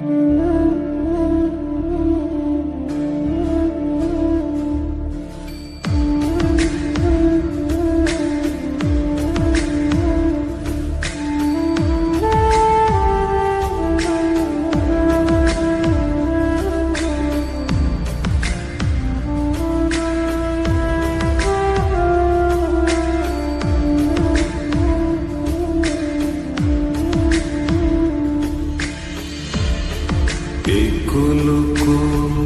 Mm-hmm. একুল কুল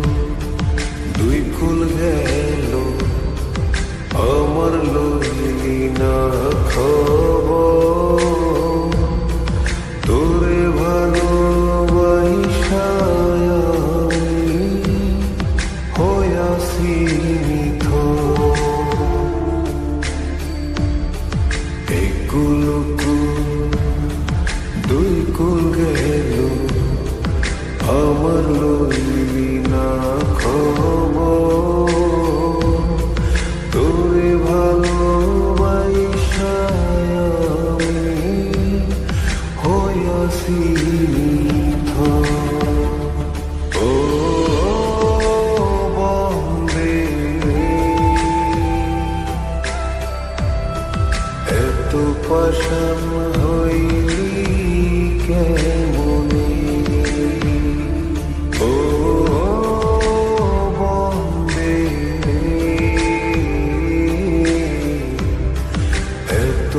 দুই কুল ভেড়া স্নিগ্ধ ও বন্দে এত পাশাম হইলি ও বন্দে এত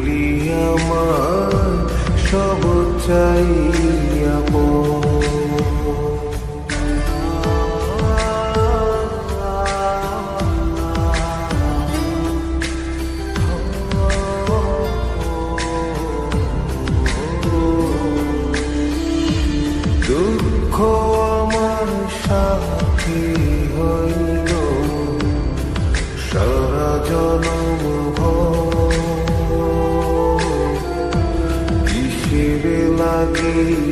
রাগী আমার সব চাই। নম কিসের লাগি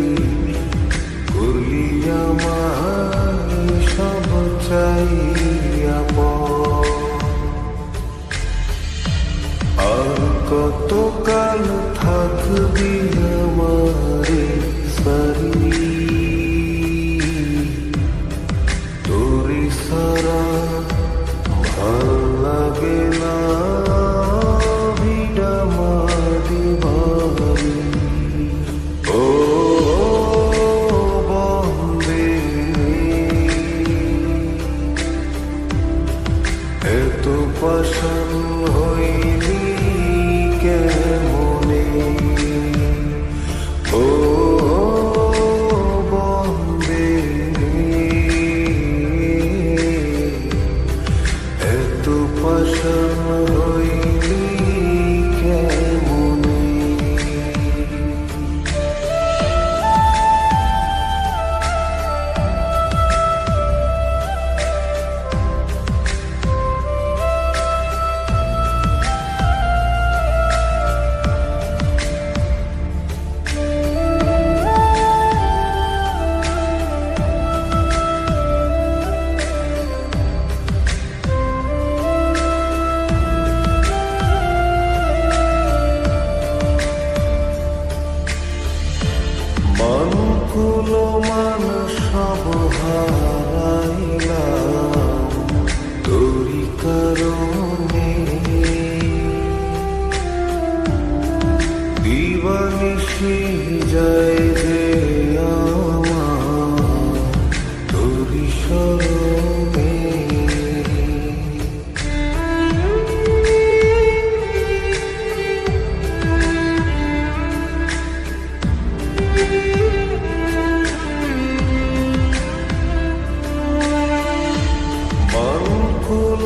পশন হই সবহার